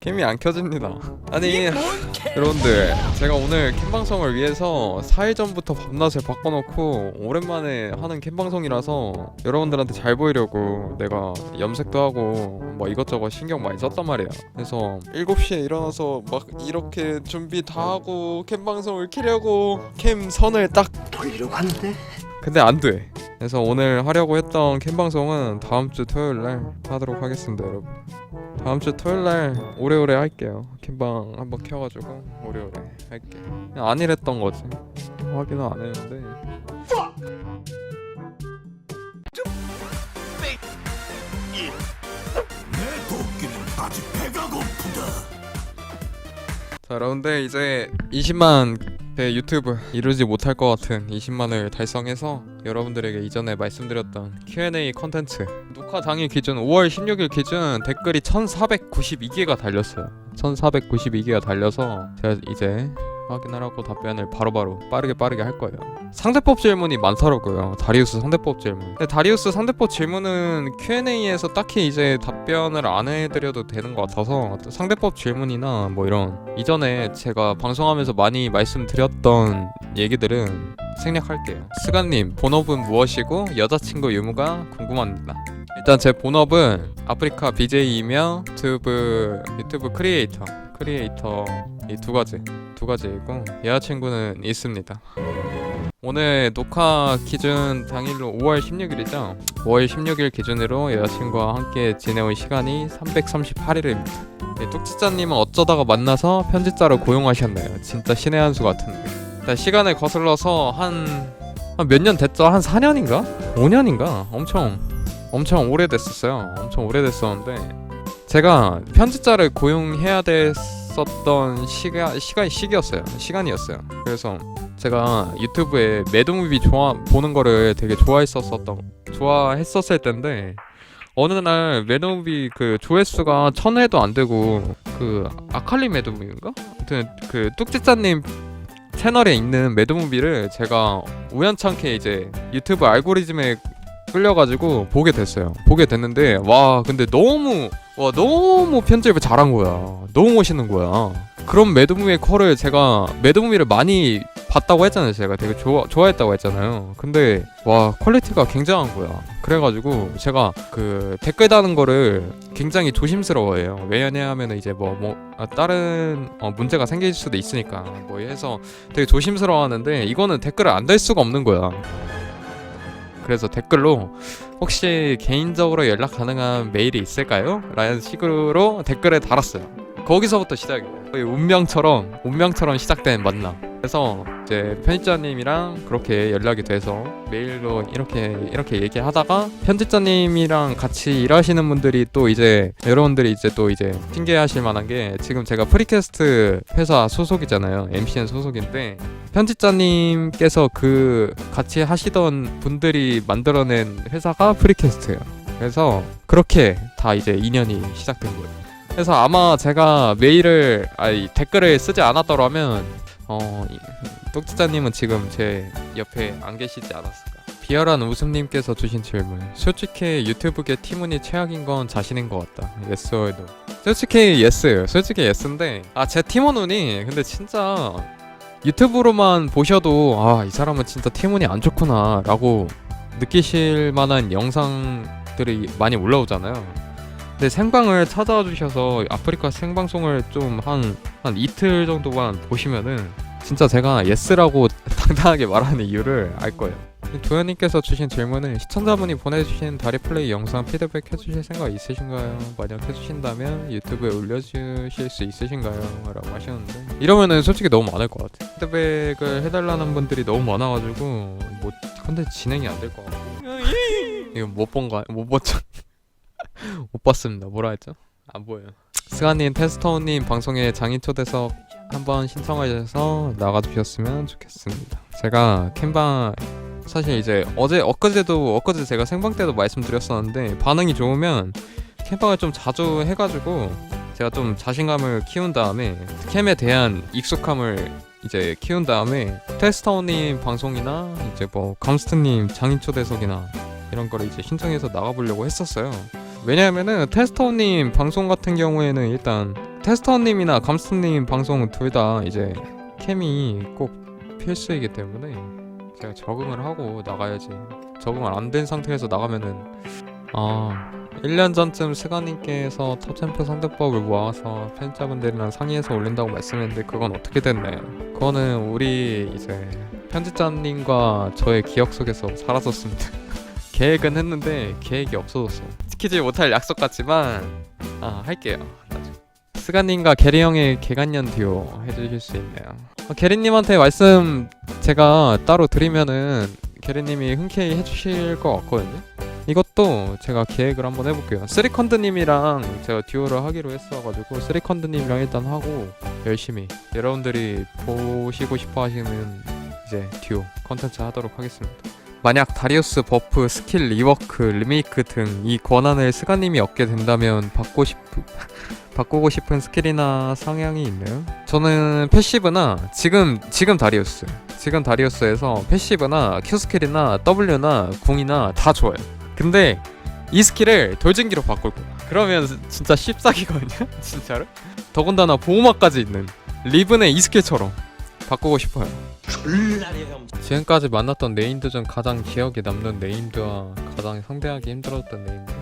캠이 안 켜집니다. 아니 여러분들 제가 오늘 캠 방송을 위해서 4일 전부터 밤낮을 바꿔놓고 오랜만에 하는 캠 방송이라서 여러분들한테 잘 보이려고 내가 염색도 하고 뭐 이것저것 신경 많이 썼단 말이야. 그래서 7시에 일어나서 막 이렇게 준비 다 하고 캠 방송을 키려고 캠 선을 딱 돌리려고 하는데 근데 안 돼. 그래서 오늘 하려고 했던 캠 방송은 다음 주 토요일 날 하도록 하겠습니다, 여러분. 다음 주 토요일 날 오래오래 할게요. 캠방 한번 켜가지고 오래오래 할게. 그냥 안 이랬던 거지. 확인은 안 했는데. 자, 여러분들 이제 20만 대 유튜브. 이루지 못할 것 같은 20만을 달성해서 여러분들에게 이전에 말씀드렸던 Q&A 컨텐츠. 녹화 당일 기준 5월 16일 기준 댓글이 1492개가 달렸어요. 1492개가 달려서 제가 이제 확인하라고 답변을 바로 바로 빠르게 빠르게 할 거예요. 상대법 질문이 많더라고요. 다리우스 상대법 질문. 근데 다리우스 상대법 질문은 Q&A에서 딱히 이제 답변을 안 해드려도 되는 것 같아서 상대법 질문이나 뭐 이런 이전에 제가 방송하면서 많이 말씀드렸던 얘기들은 생략할게요. 스간님 본업은 무엇이고 여자친구 유무가 궁금합니다 일단 제 본업은 아프리카 BJ이며 유튜브 유튜브 크리에이터 크리에이터 이 두 가지 두 가지이고 여자친구는 있습니다. 오늘 녹화 기준 당일로 5월 16일이죠. 5월 16일 기준으로 여자친구와 함께 지내온 시간이 338일입니다. 뚝지짜님은 어쩌다가 만나서 편집자로 고용하셨나요? 진짜 신의 한 수 같은데. 일단 시간을 거슬러서 한 몇 년 됐죠? 한 4년인가? 5년인가? 엄청 엄청 오래됐었어요. 엄청 오래됐었는데 제가 편집자를 고용해야 됐었던 시가 시간 시기였어요. 시간이었어요. 그래서 제가 유튜브에 매드무비 좋아 보는 거를 되게 좋아했었었던 좋아했었을 텐데 어느 날 매드무비 그 조회수가 천 회도 안 되고 그 아칼리 매드무비인가? 아무튼 그 뚝지짜님 채널에 있는 매드무비를 제가 우연찮게 이제 유튜브 알고리즘에 끌려가지고 보게 됐어요. 보게 됐는데 와 근데 너무 와 너무 편집을 잘한 거야. 너무 멋있는 거야. 그런 매드무비의 컬을 제가 매드무비를 많이 봤다고 했잖아요. 제가 되게 좋아 좋아했다고 했잖아요. 근데 와 퀄리티가 굉장한 거야. 그래가지고 제가 그 댓글 다는 거를 굉장히 조심스러워해요. 왜냐하면 이제 뭐뭐 다른 어, 문제가 생길 수도 있으니까 뭐 해서 되게 조심스러워하는데 이거는 댓글을 안 달 수가 없는 거야. 그래서 댓글로 혹시 개인적으로 연락 가능한 메일이 있을까요? 라는 식으로 댓글을 달았어요. 거기서부터 시작이에요. 운명처럼 운명처럼 시작된 만남. 그래서 이제 편집자님이랑 그렇게 연락이 돼서 메일로 이렇게 이렇게 얘기하다가 편집자님이랑 같이 일하시는 분들이 또 이제 여러분들이 이제 또 이제 신기해하실 만한 게 지금 제가 프리캐스트 회사 소속이잖아요. MCN 소속인데 편집자님께서 그 같이 하시던 분들이 만들어낸 회사가 프리캐스트예요. 그래서 그렇게 다 이제 인연이 시작된 거예요. 그래서 아마 제가 메일을 아니 댓글을 쓰지 않았더라면 어 이- 똑지자님은 지금 제 옆에 안 계시지 않았을까. 비열한 웃음님께서 주신 질문. 솔직히 유튜브계 티문이 최악인 건 자신인 것 같다. 예스 or no. 솔직히 예스예요. 솔직히 예스인데 아 제 팀원 운이 근데 진짜 유튜브로만 보셔도 아 이 사람은 진짜 티문이 안 좋구나라고 느끼실 만한 영상들이 많이 올라오잖아요. 근데 생방을 찾아와 주셔서 아프리카 생방송을 좀 한 한 이틀 정도만 보시면은 진짜 제가 예스라고 당당하게 말하는 이유를 알 거예요. 도현님께서 주신 질문은 시청자분이 보내주신 다리 플레이 영상 피드백 해주실 생각 있으신가요? 만약 해주신다면 유튜브에 올려주실 수 있으신가요? 라고 하셨는데 이러면은 솔직히 너무 많을 것 같아요. 피드백을 해달라는 분들이 너무 많아가지고 뭐 근데 진행이 안 될 것 같고 이거 못 본가 못 봤죠? 못 봤습니다. 뭐라 했죠? 안 보여요. 스가님, 테스터님 방송에 장인 초대석 한번 신청하셔서 나가주셨으면 좋겠습니다. 제가 캠방 사실 이제 어제 엊그제도 엊그제 제가 생방 때도 말씀드렸었는데 반응이 좋으면 캠방을 좀 자주 해가지고 제가 좀 자신감을 키운 다음에 캠에 대한 익숙함을 이제 키운 다음에 테스터님 방송이나 이제 뭐 감스트님 장인 초대석이나 이런 거를 이제 신청해서 나가보려고 했었어요. 왜냐하면은 테스터님 방송 같은 경우에는 일단 테스터님이나 감스님 방송 둘 다 이제 캠이 꼭 필수이기 때문에 제가 적응을 하고 나가야지 적응을 안 된 상태에서 나가면은 아 1년 전쯤 스가님께서 탑챔프 선택법을 모아서 편집자분들이랑 상의해서 올린다고 말씀했는데 그건 어떻게 됐나요? 그거는 우리 이제 편집자님과 저의 기억 속에서 사라졌습니다. 계획은 했는데 계획이 없어졌어. 지키지 못할 약속 같지만 아 할게요. 스가님과 게리 형의 개간년 듀오 해주실 수 있나요? 어, 게리님한테 말씀 제가 따로 드리면은 게리님이 흔쾌히 해주실 것 같거든요. 이것도 제가 계획을 한번 해볼게요. 쓰리컨드님이랑 제가 듀오를 하기로 했어가지고 쓰리컨드님이랑 일단 하고 열심히 여러분들이 보시고 싶어 하시는 이제 듀오 컨텐츠 하도록 하겠습니다. 만약 다리우스 버프, 스킬 리워크, 리메이크 등 이 권한을 스가님이 얻게 된다면 받고 싶 바꾸고 싶은 스킬이나 상향이 있나요? 저는 패시브나 지금 지금 다리우스 지금 다리우스에서 패시브나 Q 스킬이나 W나 궁이나 다 좋아요. 근데 이 스킬을 돌진기로 바꿀 거야. 그러면 진짜 씹사기거든요. 진짜로. 더군다나 보호막까지 있는 리븐의 이 스킬처럼 바꾸고 싶어요. 지금까지 만났던 네임드 중 가장 기억에 남는 네임드와 가장 상대하기 힘들었던 네임드.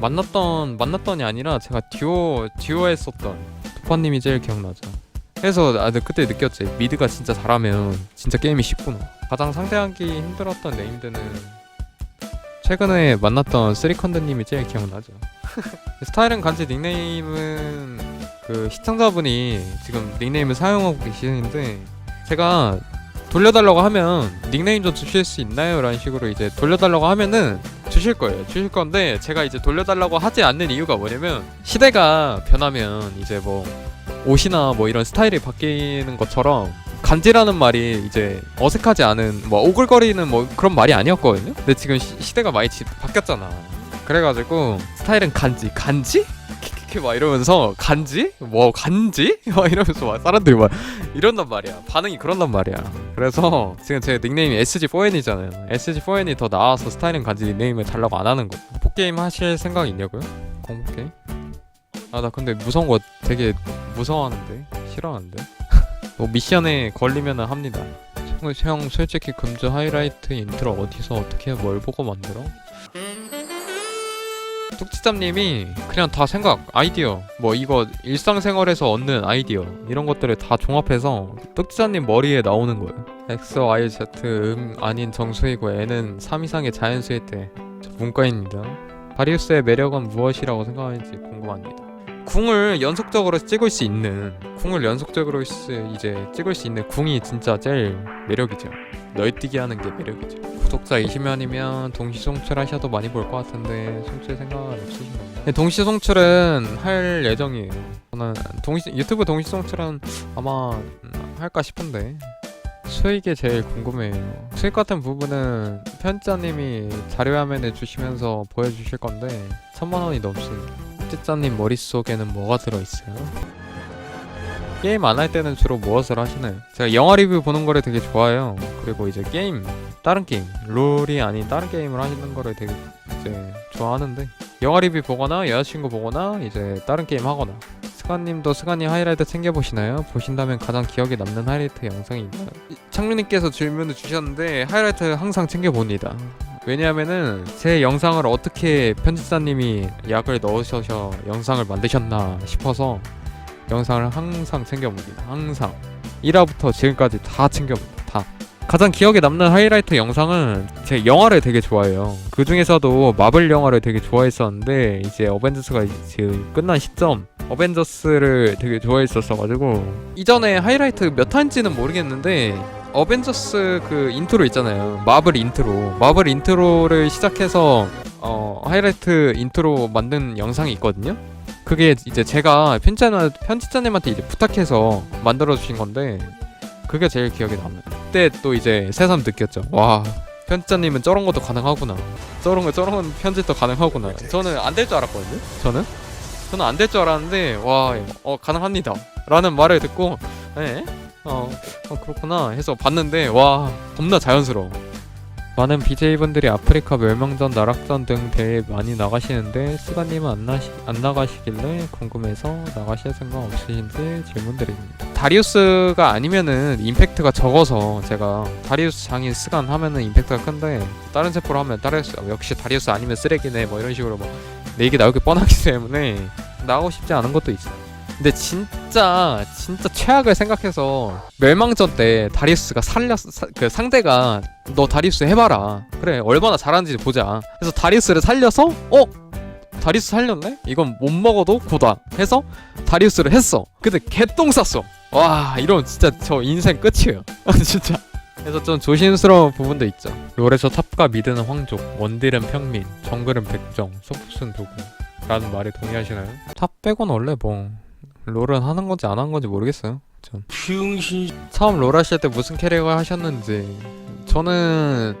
만났던 만났던이 아니라 제가 듀오 듀오 했었던 토파님이 제일 기억나죠. 그래서 아 그때 느꼈지 미드가 진짜 잘하면 진짜 게임이 쉽구나. 가장 상대하기 힘들었던 네임드는 최근에 만났던 쓰리컨드님이 제일 기억나죠. 스타일은 간지 닉네임은 그 시청자분이 지금 닉네임을 사용하고 계시는데 제가 돌려달라고 하면 닉네임 좀 주실 수 있나요? 라는 식으로 이제 돌려달라고 하면은 주실 거예요. 주실 건데 제가 이제 돌려달라고 하지 않는 이유가 뭐냐면 시대가 변하면 이제 뭐 옷이나 뭐 이런 스타일이 바뀌는 것처럼 간지라는 말이 이제 어색하지 않은 뭐 오글거리는 뭐 그런 말이 아니었거든요. 근데 지금 시, 시대가 많이 지- 바뀌었잖아. 그래가지고 스타일은 간지 간지? 키키키 막 이러면서 간지? 뭐 간지? 막 이러면서 막 사람들이 막 이런단 말이야. 반응이 그런단 말이야. 그래서 지금 제 닉네임이 SG4N이잖아요. SG4N이 더 나아서 스타일은 간지 닉네임을 달라고 안 하는 거. 복게임 하실 생각 있냐고요? 공복게임? 아 나 근데 무서운 거 되게 무서워하는데 싫어하는데. 뭐 미션에 걸리면은 합니다. 형, 형 솔직히 금주 하이라이트 인트로 어디서 어떻게 뭘 보고 만들어? 뚝지짬님이 그냥 다 생각 아이디어 뭐 이거 일상생활에서 얻는 아이디어 이런 것들을 다 종합해서 뚝지짬님 머리에 나오는 거예요. X, Y, Z 음 아닌 정수이고 N은 3 이상의 자연수일 때저 문과입니다. 바리우스의 매력은 무엇이라고 생각하는지 궁금합니다. 궁을 연속적으로 찍을 수 있는 궁을 연속적으로 시- 이제 찍을 수 있는 궁이 진짜 제일 매력이죠. 널뛰기 하는 게 매력이죠 구독자 20만이면 동시 송출 하셔도 많이 볼 것 같은데 송출 생각은 없으신 건가요? 네, 동시 송출은 할 예정이에요. 저는 동시 유튜브 동시 송출은 아마 음, 할까 싶은데 수익이 제일 궁금해요. 수익 같은 부분은 편집자님이 자료 화면에 주시면서 보여주실 건데 천만 원이 넘습니다. 편집자님 머릿속에는 뭐가 들어있어요? 게임 안 할 때는 주로 무엇을 하시나요? 제가 영화 리뷰 보는 거를 되게 좋아해요. 그리고 이제 게임 다른 게임 롤이 아닌 다른 게임을 하시는 거를 되게 이제 좋아하는데 영화 리뷰 보거나 여자친구 보거나 이제 다른 게임 하거나 스가님도 스가님 하이라이트 챙겨보시나요? 보신다면 가장 기억에 남는 하이라이트 영상이 있나요? 이- 창민님께서 질문을 주셨는데 하이라이트 항상 챙겨봅니다 왜냐하면은 제 영상을 어떻게 편집자님이 약을 넣으셔서 영상을 만드셨나 싶어서 영상을 항상 챙겨봅니다 항상 1화부터 지금까지 다 챙겨봅니다 다 가장 기억에 남는 하이라이트 영상은 제 영화를 되게 좋아해요. 그 중에서도 마블 영화를 되게 좋아했었는데 이제 어벤져스가 지금 끝난 시점 어벤져스를 되게 좋아했었어가지고 이전에 하이라이트 몇 화인지는 모르겠는데 어벤져스 그 인트로 있잖아요. 마블 인트로 마블 인트로를 시작해서 어 하이라이트 인트로 만든 영상이 있거든요. 그게 이제 제가 편집자 편집자님한테 이제 부탁해서 만들어 주신 건데 그게 제일 기억에 남아요. 그때 또 이제 새삼 느꼈죠. 와 편집자님은 저런 것도 가능하구나. 저런 거 저런 편집도 가능하구나. 저는 안 될 줄 알았거든요. 저는 저는 안 될 줄 알았는데 와 어 가능합니다. 라는 말을 듣고 에? 어, 어 그렇구나 해서 봤는데 와 겁나 자연스러워. 많은 BJ분들이 아프리카 멸망전, 나락전 등 대회에 많이 나가시는데 스가님은 안, 나시, 안 나가시길래 궁금해서 나가실 생각 없으신지 질문드립니다. 다리우스가 아니면은 임팩트가 적어서 제가 다리우스 장인 스간 하면은 임팩트가 큰데 다른 세포로 하면 다리우스 역시 다리우스 아니면 쓰레기네 뭐 이런 식으로 막내 얘기 나올 게 뻔하기 때문에 나오고 싶지 않은 것도 있어요. 근데 진짜 진짜 최악을 생각해서 멸망전 때 다리우스가 살렸 사, 그 상대가 너 다리우스 해봐라. 그래 얼마나 잘하는지 보자. 그래서 다리우스를 살려서 어? 다리우스 살렸네? 이건 못 먹어도 고다. 해서 다리우스를 했어. 근데 개똥 쌌어. 와 이러면 진짜 저 인생 끝이에요. 진짜. 그래서 좀 조심스러운 부분도 있죠. 롤에서 탑과 미드는 황족 원딜은 평민 정글은 백정 소프스는 도구. 라는 말에 동의하시나요? 탑 빼고는 원래 뭐 롤은 하는 건지 안 하는 건지 모르겠어요. 전 처음 롤 하실 때 무슨 캐릭터 하셨는지 저는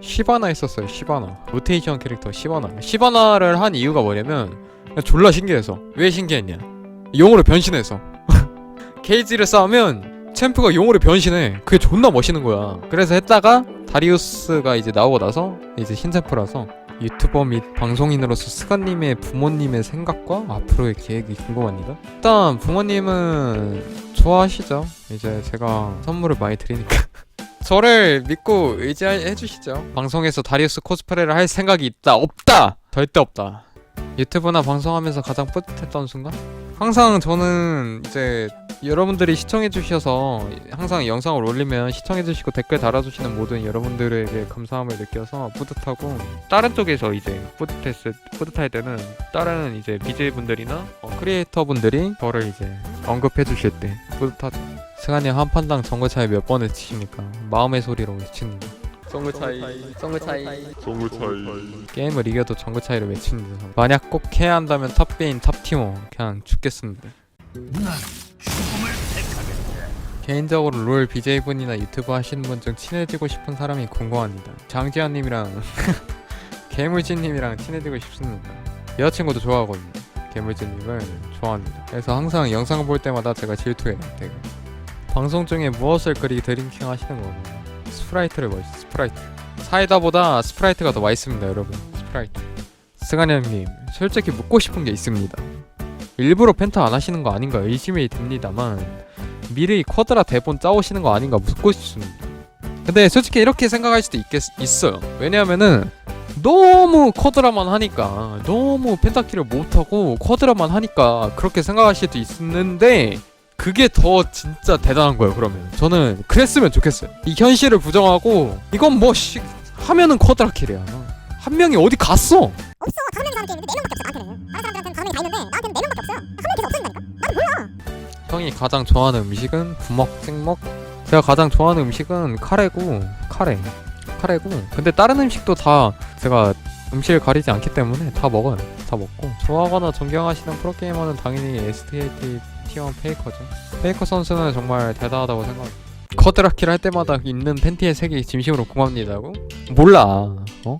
시바나 했었어요. 시바나 로테이션 캐릭터 시바나. 시바나를 한 이유가 뭐냐면 졸라 신기해서 왜 신기했냐? 용으로 변신해서 케이지를 싸우면 챔프가 용으로 변신해. 그게 존나 멋있는 거야. 그래서 했다가 다리우스가 이제 나오고 나서 이제 신챔프라서 유튜버 및 방송인으로서 스가님의 부모님의 생각과 앞으로의 계획이 궁금합니다. 일단 부모님은 좋아하시죠. 이제 제가 선물을 많이 드리니까. 저를 믿고 의지해 주시죠. 방송에서 다리우스 코스프레를 할 생각이 있다 없다 절대 없다. 유튜브나 방송하면서 가장 뿌듯했던 순간? 항상 저는 이제 여러분들이 시청해 주셔서 항상 영상을 올리면 시청해 주시고 댓글 달아주시는 모든 여러분들에게 감사함을 느껴서 뿌듯하고 다른 쪽에서 이제 뿌듯했을 뿌듯할 때는 다른 이제 BJ 분들이나 어, 크리에이터 분들이 저를 이제 언급해 주실 때 뿌듯하죠. 승환이 한 판당 정글 차이 몇 번을 치십니까? 마음의 소리로 외칩니다. 정글 차이, 정글 차이. 정글 차이 게임을 이겨도 정글 차이를 외칩니다. 만약 꼭 해야 한다면 탑게임 탑티모 그냥 죽겠습니다. 개인적으로 롤 BJ분이나 유튜브 하시는 분 중 친해지고 싶은 사람이 궁금합니다. 장지현님이랑 개물진님이랑 친해지고 싶습니다. 여자친구도 좋아하거든요. 개물진님을 좋아합니다. 그래서 항상 영상을 볼 때마다 제가 질투해요. 되게. 방송 중에 무엇을 그리 드링킹 하시는 거예요? 스프라이트를 마시 스프라이트. 사이다보다 스프라이트가 더 맛있습니다, 여러분. 스프라이트. 형님, 솔직히 묻고 싶은 게 있습니다. 일부러 펜타 안 하시는 거 아닌가 의심이 듭니다만 미리 쿼드라 대본 짜오시는 거 아닌가 묻고 싶습니다. 근데 솔직히 이렇게 생각할 수도 있겠, 있어요. 왜냐하면은 너무 쿼드라만 하니까 너무 펜타키를 못하고 쿼드라만 하니까 그렇게 생각하실 수도 있는데 그게 더 진짜 대단한 거예요. 그러면. 저는 그랬으면 좋겠어요. 이 현실을 부정하고 이건 뭐 씨, 하면은 쿼드라 킬이야. 한 명이 어디 갔어? 없어. 다섯 명이서 하는 게임인데 네 명밖에 없어 나한테는. 다른 사람들한테는 다섯 명이 다 있는데 나한테는 네 명밖에 없어. 한 명이 계속 없어진다니까? 형이 가장 좋아하는 음식은 부먹 찍먹? 제가 가장 좋아하는 음식은 카레고 카레. 카레고. 근데 다른 음식도 다 제가 음식을 가리지 않기 때문에 다 먹어요. 다 먹고. 좋아하거나 존경하시는 프로게이머는 당연히 STAT T1 페이커죠 페이커 선수는 정말 대단하다고 생각합니다 커드라키를 할 때마다 입는 팬티의 색이 진심으로 궁합니다고? 몰라 어?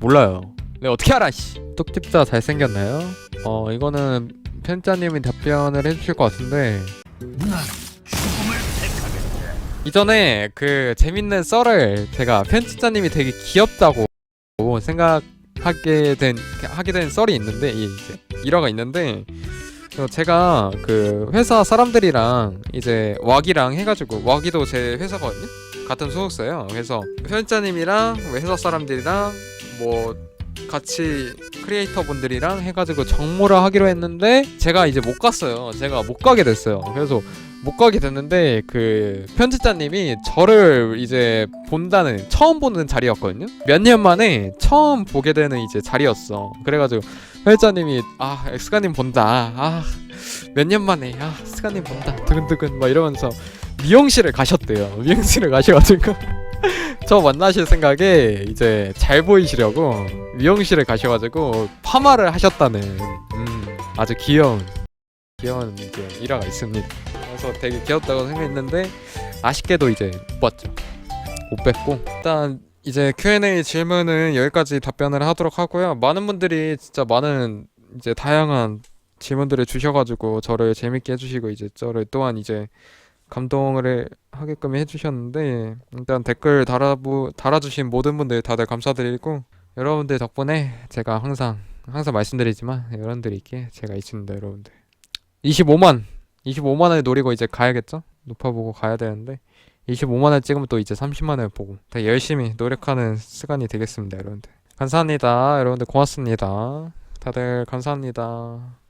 몰라요 네 어떻게 알아 씨 뚝집자 잘생겼나요? 어 이거는 팬짜님이 답변을 해주실 것 같은데 이전에 그 재밌는 썰을 제가 편집자님이 되게 귀엽다고 생각하게 된 하게 된 썰이 있는데 이 이제 일화가 있는데 어, 제가 그 회사 사람들이랑 이제 왁이랑 해가지고 왁이도 제 회사거든요 같은 소속사예요 그래서 편집자님이랑 회사 사람들이랑 뭐 같이 크리에이터 분들이랑 해가지고 정모를 하기로 했는데 제가 이제 못 갔어요 제가 못 가게 됐어요 그래서 못 가게 됐는데 그 편집자님이 저를 이제 본다는 처음 보는 자리였거든요. 몇 년 만에 처음 보게 되는 이제 자리였어. 그래가지고 편집자님이 아 스가님 본다. 아 몇 년 만에 아 스가님 본다. 두근두근 막 이러면서 미용실을 가셨대요. 미용실을 가셔가지고 저 만나실 생각에 이제 잘 보이시려고 미용실을 가셔가지고 파마를 하셨다는 음 아주 귀여운 귀여운 이제 일화가 있습니다. 그래서 되게 귀엽다고 생각했는데 아쉽게도 이제 못 봤죠. 못 뵀고 일단 이제 Q&A 질문은 여기까지 답변을 하도록 하고요. 많은 분들이 진짜 많은 이제 다양한 질문들을 주셔가지고 저를 재밌게 해주시고 이제 저를 또한 이제 감동을 하게끔 해주셨는데 일단 댓글 달아부, 달아주신 모든 분들 다들 감사드리고 여러분들 덕분에 제가 항상 항상 말씀드리지만 여러분들이 있기에 제가 있습니다 여러분들. 25만 25만을 노리고 이제 가야겠죠? 높아보고 가야 되는데 25만을 찍으면 또 이제 30만을 보고 더 열심히 노력하는 시간이 되겠습니다 여러분들. 감사합니다 여러분들. 고맙습니다. 다들 감사합니다